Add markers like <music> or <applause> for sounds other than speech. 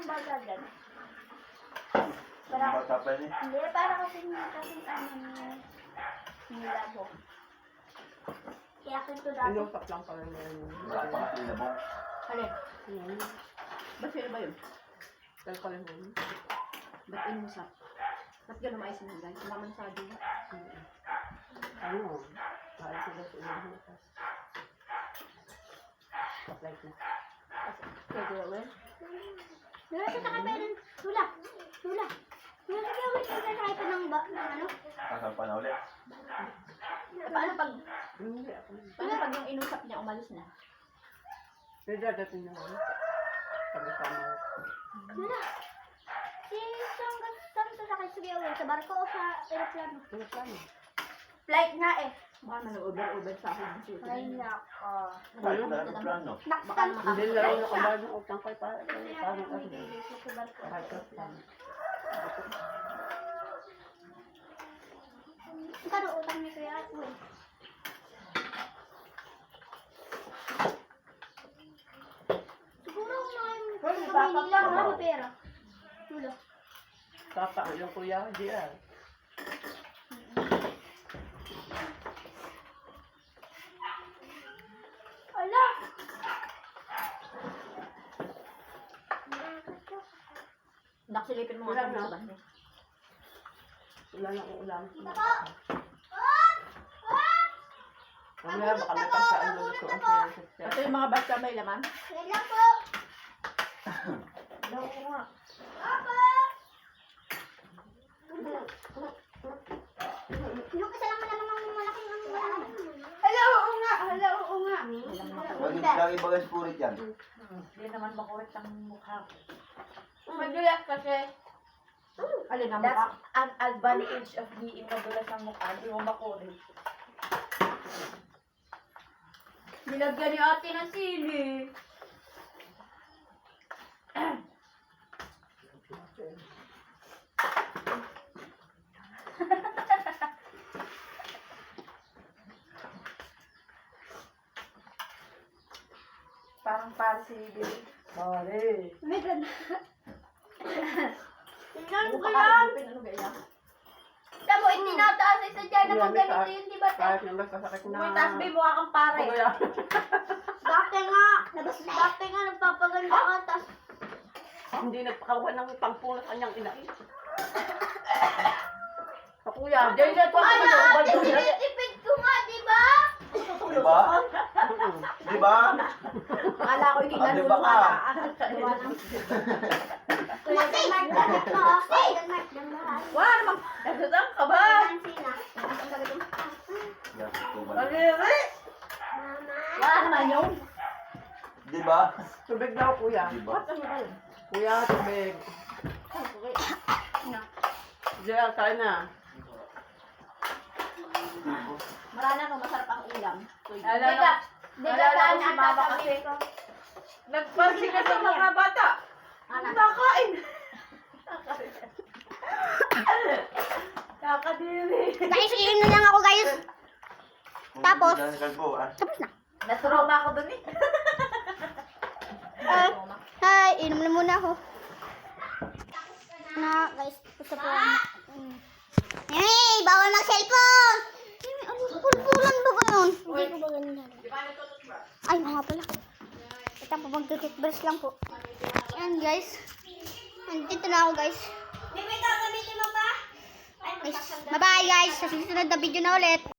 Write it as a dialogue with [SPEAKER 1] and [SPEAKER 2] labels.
[SPEAKER 1] bang bata dyan? Para,
[SPEAKER 2] bata pa yun eh.
[SPEAKER 1] hindi, para kasi kasi ano ni ni labo. Kaya kinto dati.
[SPEAKER 3] Inusap lang pala nila yung
[SPEAKER 2] Wala pa nga ilabong.
[SPEAKER 4] Alin?
[SPEAKER 3] Hmm.
[SPEAKER 4] Ba sino ba yun?
[SPEAKER 3] Kalkalin mo. yun.
[SPEAKER 4] Ba't inusap? Ba't gano'n maayos mo guys? Naman sa.
[SPEAKER 3] Hmm. Ano? Kaya sila sa ilang butas. Like na.
[SPEAKER 4] Kaya ko
[SPEAKER 1] sa sakay pa yun. Lula. Lula. Lula, sige, wait. Sa sakay pa ng ba, ng ano?
[SPEAKER 2] Kasal pa na ulit.
[SPEAKER 4] Paano pag,
[SPEAKER 3] Hindi ako.
[SPEAKER 4] paano pag yung inusap niya umalis na?
[SPEAKER 3] Pero dadating na. Sabi sa mga.
[SPEAKER 1] Lula. Si saan ka saan sa sakay? Sa barko o sa aeroplano?
[SPEAKER 3] Ano plano?
[SPEAKER 1] Flight nga eh.
[SPEAKER 4] Baka man-over-over sa akin. ng shooting.
[SPEAKER 1] Ay, nako.
[SPEAKER 2] Kahit na ang plano.
[SPEAKER 1] Mo
[SPEAKER 3] Hindi na lang nakabayad ng utang kay para para
[SPEAKER 1] Kaya
[SPEAKER 3] ano.
[SPEAKER 1] sa barko.
[SPEAKER 3] Kahit na plano.
[SPEAKER 1] Kano utang ni Kuya Uy. Siguro yung
[SPEAKER 4] Well,
[SPEAKER 1] sa
[SPEAKER 2] ka ba?
[SPEAKER 1] ano pera? Tulo.
[SPEAKER 3] Tata yung kuya, di ah.
[SPEAKER 1] Ala!
[SPEAKER 4] Naksilipin mo
[SPEAKER 3] Wala
[SPEAKER 4] nga
[SPEAKER 3] na.
[SPEAKER 4] sa.
[SPEAKER 3] Wala na akong ulam.
[SPEAKER 1] Tako!
[SPEAKER 3] Mamaya baka may pasaan mo ko ang
[SPEAKER 4] Ito yung mga basta may laman.
[SPEAKER 1] Yan lang po!
[SPEAKER 4] Daw ko nga.
[SPEAKER 1] Apa! Yung isa lang naman ang malaking ang malaman. Hello, oo nga! Hello, oo nga!
[SPEAKER 2] Huwag yung lagi bagay spurit yan.
[SPEAKER 4] Hindi naman makuwit ang mukha ko.
[SPEAKER 1] Madulas kasi.
[SPEAKER 4] Alin ang
[SPEAKER 5] That's
[SPEAKER 4] mukha?
[SPEAKER 5] an advantage of being madulas ang mukha. Hindi mo makulit.
[SPEAKER 1] Nilagyan ni ate ng sili.
[SPEAKER 5] Parang para si Billy.
[SPEAKER 3] Pare.
[SPEAKER 1] May. Tingnan
[SPEAKER 4] Ano
[SPEAKER 1] ko
[SPEAKER 4] ka
[SPEAKER 1] yan.
[SPEAKER 4] Ano?
[SPEAKER 1] Tamo, hindi nataas isa dyan na pag
[SPEAKER 3] Marami
[SPEAKER 1] ganito yun, di ba?
[SPEAKER 3] Kahit na magkasakit na.
[SPEAKER 5] May tasbi mukha kang pare.
[SPEAKER 3] Kaya. <laughs>
[SPEAKER 1] Dati nga, dati nga nagpapaganda ka, tas
[SPEAKER 3] Hindi nagpakawan ng pangpulot kanyang inain. Sa <laughs> kuya.
[SPEAKER 5] Diyan na ito ako nag-ubad
[SPEAKER 1] ate,
[SPEAKER 5] doon.
[SPEAKER 1] tinitipid ko nga, di ba?
[SPEAKER 2] Di ba? Di ba?
[SPEAKER 4] Akala ko hindi
[SPEAKER 2] Ah, di ba ka? <laughs>
[SPEAKER 5] Wala namang. Nagdadang ka ba?
[SPEAKER 2] Tuban.
[SPEAKER 5] Maliri.
[SPEAKER 4] Wala naman yun.
[SPEAKER 2] Di ba?
[SPEAKER 3] Tubig daw kuya.
[SPEAKER 2] Di ba?
[SPEAKER 4] Ba yun?
[SPEAKER 3] Kuya, tubig. Diyan, kain na.
[SPEAKER 4] Marana no, masarap ang ulam.
[SPEAKER 5] Ala
[SPEAKER 1] Di ka,
[SPEAKER 5] na.
[SPEAKER 1] di ka
[SPEAKER 5] Naalala
[SPEAKER 1] saan
[SPEAKER 5] ko si
[SPEAKER 1] ang
[SPEAKER 5] mama
[SPEAKER 1] ko?
[SPEAKER 5] Nagpansin ka sa mga bata.
[SPEAKER 4] Anak.
[SPEAKER 5] Nakain. Nakadiri.
[SPEAKER 1] Guys, iyon na lang ako, guys. Tapos?
[SPEAKER 2] Kung hindi ka kalbo, ah.
[SPEAKER 5] Natroma ako dun eh.
[SPEAKER 1] Uh, hi, inom na muna ako. Na, guys, gusto po. Mm. Hey, bawal mag-cellphone! Ano, pulpulan ba ganun? Hindi ko ba ganun Ay, mga pala. Ito po, mag-toothbrush lang po. Yan, guys. Nandito na ako, guys. Guys, Bye-bye, guys. Sa susunod na video na ulit.